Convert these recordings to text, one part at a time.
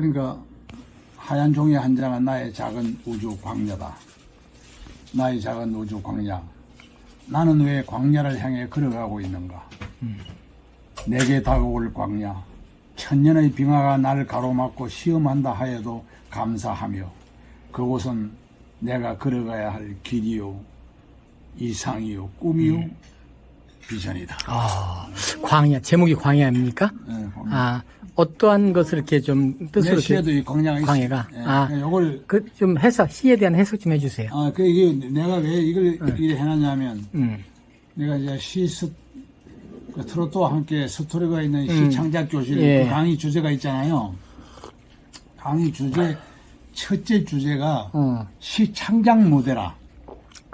그러니까 하얀 종이 한 장은 나의 작은 우주 광야다. 나의 작은 우주 광야. 나는 왜 광야를 향해 걸어가고 있는가? 내게 다가올 광야. 천년의 빙하가 나를 가로막고 시험한다 하여도 감사하며 그곳은 내가 걸어가야 할 길이요, 이상이요, 꿈이요, 비전이다. 아, 광야, 제목이 광야입니까? 예, 광야. 아, 어떠한 것을 이렇게 좀내 뜻으로 이렇게 시에도 이 광야가 광야가? 있어. 예, 아. 요걸 그 좀 해석, 시에 대한 해석 좀 해주세요. 아, 그 이게 내가 왜 이걸 이렇게 해놨냐면 음, 내가 이제 시 스, 그 트로트와 함께 스토리가 있는 음. 시 창작 교실 예. 그 강의 주제가 있잖아요. 강의 주제 첫째 주제가 어, 시 창작 무대라.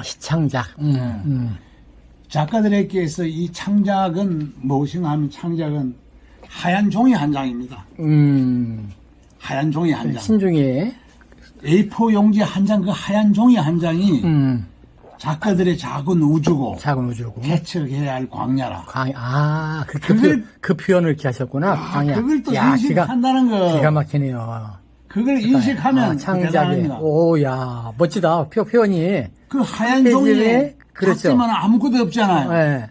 시창작. 음, 네. 음, 작가들에게서 이 창작은 무엇인가 하면 창작은 하얀 종이 한 장입니다. 음. 하얀 종이 한 장. 신중에, A4 용지 한 장, 그 하얀 종이 한 장이 음, 작가들의 작은 우주고 작은 우주고. 개척해야 할 광야라. 광야, 아, 그, 그, 그걸- 표- 그 표현을 이렇게 하셨구나. 아, 광야. 그걸 또 야, 인식한다는 거. 기가 막히네요. 그걸 인식하면 아, 창작이. 대단합니다. 오, 야, 멋지다. 표, 표현이. 그 하얀 종이에 그렇죠. 작지만 아무것도 없잖아요. 예.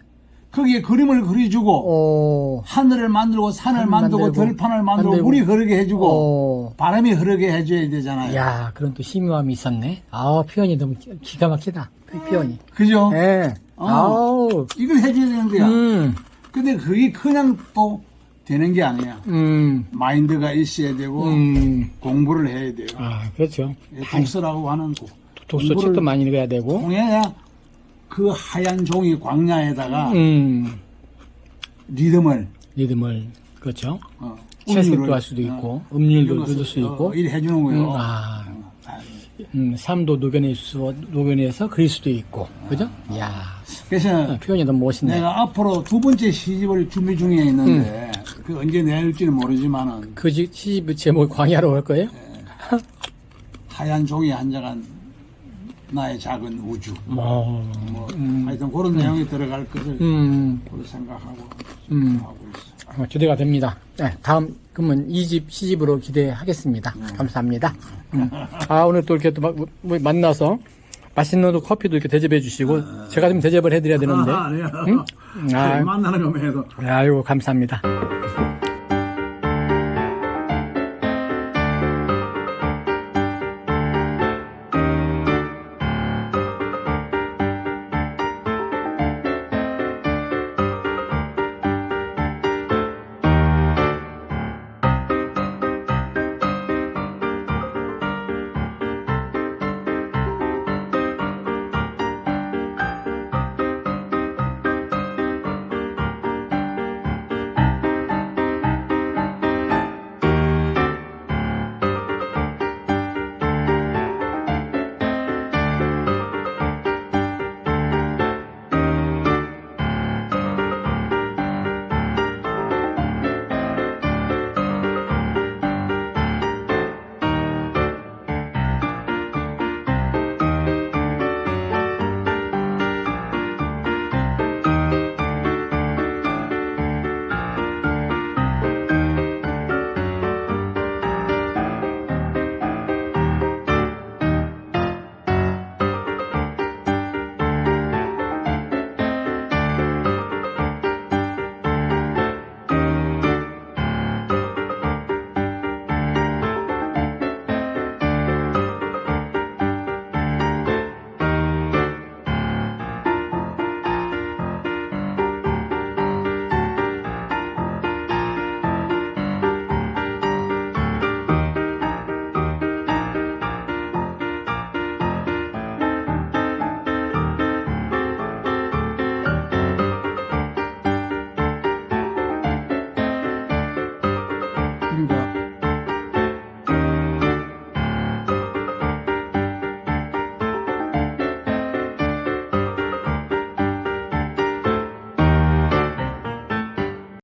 거기에 그림을 그려주고 오, 하늘을 만들고 산을 산 만들고, 만들고, 들판을 만들고, 만들고. 물이 흐르게 해주고 오. 바람이 흐르게 해줘야 되잖아요. 야, 그런 또 심오함이 있었네. 아, 표현이 너무 기- 기가 막히다. 표- 표현이. 그죠? 예. 어. 아우. 이걸 해줘야 되는 거야. 음, 근데 그게 그냥 또 되는 게 아니야. 음, 마인드가 있어야 되고 음. 공부를 해야 돼요. 아, 그렇죠. 독서라고 하는 고- 독서 책도 많이 읽어야 되고. 통해야 그 하얀 종이 광야에다가 음, 리듬을 리듬을, 그렇죠. 어, 채색도 할 수도 어, 있고, 음률도 이런 넣을 수 있고. 어, 일 해주는 거예요. 음, 아, 아, 음, 삶도 녹여낼 수, 녹여내서 그릴 수도 있고. 그죠? 이야, 그래서 표현이 너무 멋있네. 내가 앞으로 두 번째 시집을 준비 중에 있는데 음. 그 언제 내릴지는 모르지만은 그 지- 시집 제목이 광야로 할 거예요? 하얀 종이 한 장은 나의 작은 우주 뭐, 뭐 하여튼 그런 내용이 들어갈 것을 음, 그렇게 생각하고 음. 하고 있어. 어, 기대가 됩니다. 네, 다음 그러면 2집 시집으로 기대하겠습니다. 감사합니다. 음. 아 오늘 또 이렇게 또 마- 뭐 만나서 맛있는 또 커피도 이렇게 대접해 주시고 제가 좀 대접을 해드려야 되는데. 아, 아니야. 아. 만나는 해도 아이고 감사합니다.